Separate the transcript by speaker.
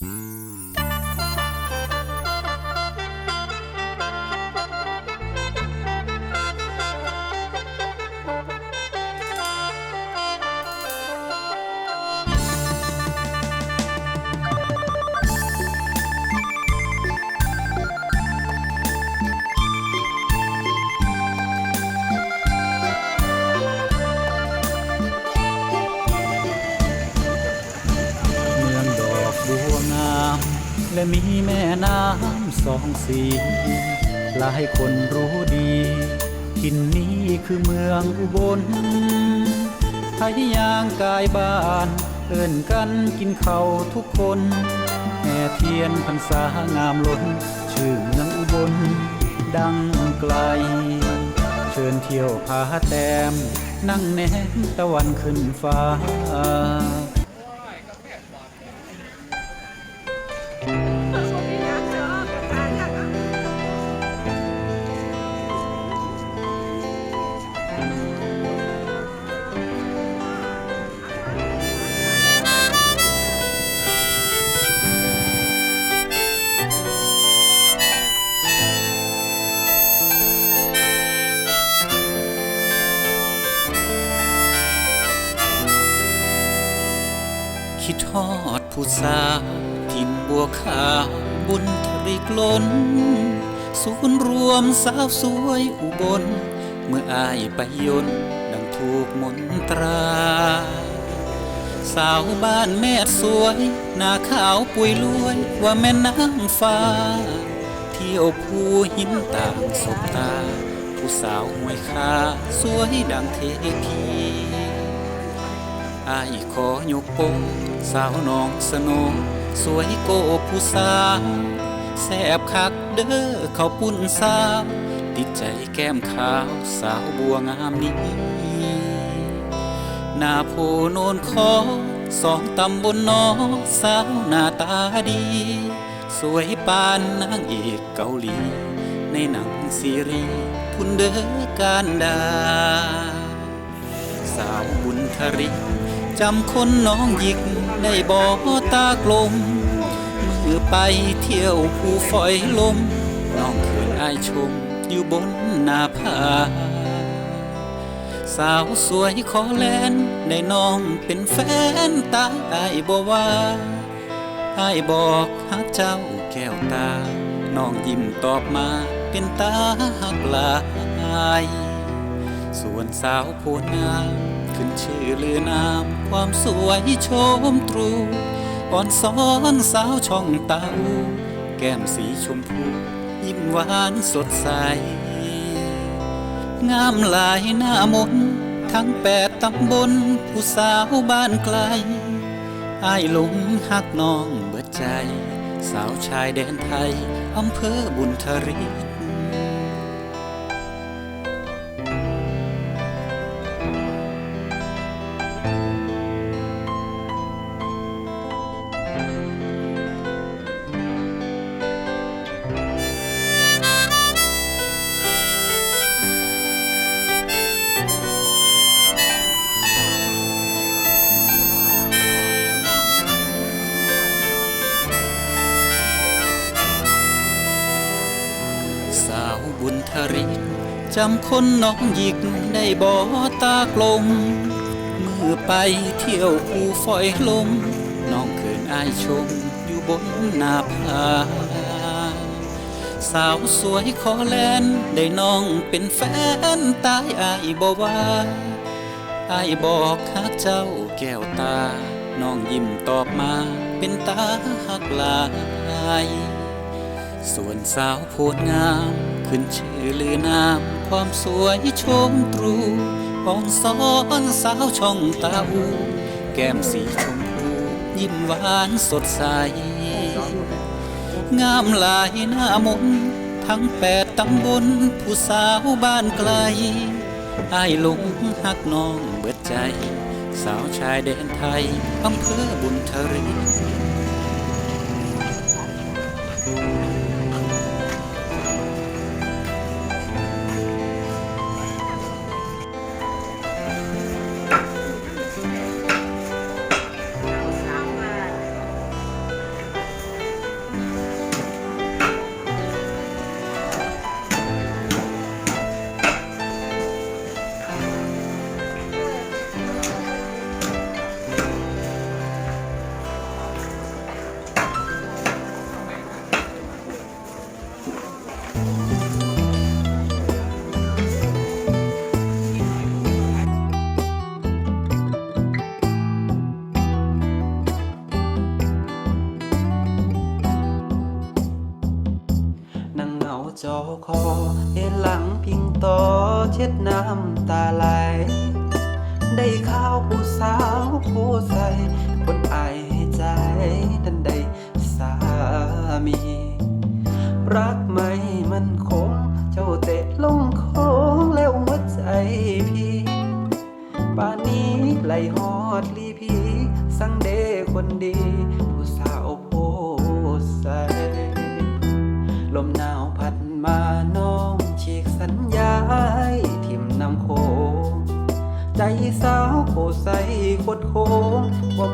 Speaker 1: เสองสีหลายคนรู้ดีทินนี้คือเมืองอุบลไทยยางกายบ้านเอิ้นกันกินเขาทุกคนแห่เทียนพรรษางามล้น ชื่อเมืองอุบล ดังไกล เชิญเที่ยวพาแต้ม นั่งแนมตะวันขึ้นฟ้า คิดทอดผู้สาวทิมบัวขาวบุญทริกล้น ศูนย์รวมสาวสวยอุบล เมื่ออายไปยนดังถูกมนตรา สาวบ้านแม่สวยหน้าขาวปุยลวยว่าแม่นางฟ้า เที่ยวภูหินต่างสบตา ผู้สาวหวยคาสวยดังเทพี อายขอยกโปงสาวน้องสโนสวยโกผู้สาวแสบคักเด้อเขาปุ่นสาวติดใจแก้มขาวสาวบัวงามนี้หน้าโพโนนคอสองตำบลนอสาวหน้าตาดี สวยปานนางเอกเกาหลี ในหนังซีรีส์พุ่นเด้อการดา สาวบุญทริ จำคนน้องหยิกได้บอกตากลม มือไปเที่ยวภูฝอยลม น้องเขินอายชมอยู่บนหน้าผา สาวสวยขอแลนได้น้องเป็นแฟนตายอายบ่ว่าไอบอกฮักเจ้าแก้วตา น้องยิ้มตอบมาเป็นตาหักลาย ส่วนสาวโพนงาม ขึ้นชื่อลือนามความสวยโชมตรูอ่อนซ้อนสาวช่องเตา แก้มสีชมพู ยิ้มหวานสดใส งามหลายหน้ามนทั้งแปดตำบลผู้สาวบ้านไกลอายหลงหักน้องเบิดใจ สาวชายแดนไทย อำเภอบุญทริ ทริกจำคนน้องหยิกได้บ่ตากลมมือไปเที่ยวภูฝอยลมน้องเขินอายชมอยู่บนหน้าผาสาวสวยขอแลนได้น้องเป็นแฟนตายอายบ่ว่าอายบอกฮักเจ้าแก้วตา น้องยิ้มตอบมาเป็นตาหักลาย ส่วนสาวโพดงาม ขึ้นชื่อลือนามความสวยชมตรูอ่อนซ้อนสาวช่องตาอู แก้มสีชมพูยิ้มหวานสดใส งามหลายหน้ามนทั้งแปดตำบลผู้สาวบ้านไกลอายหลงหักน้องเบิดใจ สาวชายแดนไทยอำเภอบุญทริก
Speaker 2: เนั่งเหงาจอคอ เอ็นหลังพิงต่อเช็ดน้ำตาไหล ได้ข้าวผู้สาวผู้ใสคนอายใจทันใดสามี รัก ป่านนี้ไหลหอดลีพีสังเดคนดี ผู้สาวโพใสลมหนาวพัดมาน้องฉีกสัญญาให้ทิมนำโคใจสาวโคใสโคตรโค้งว่า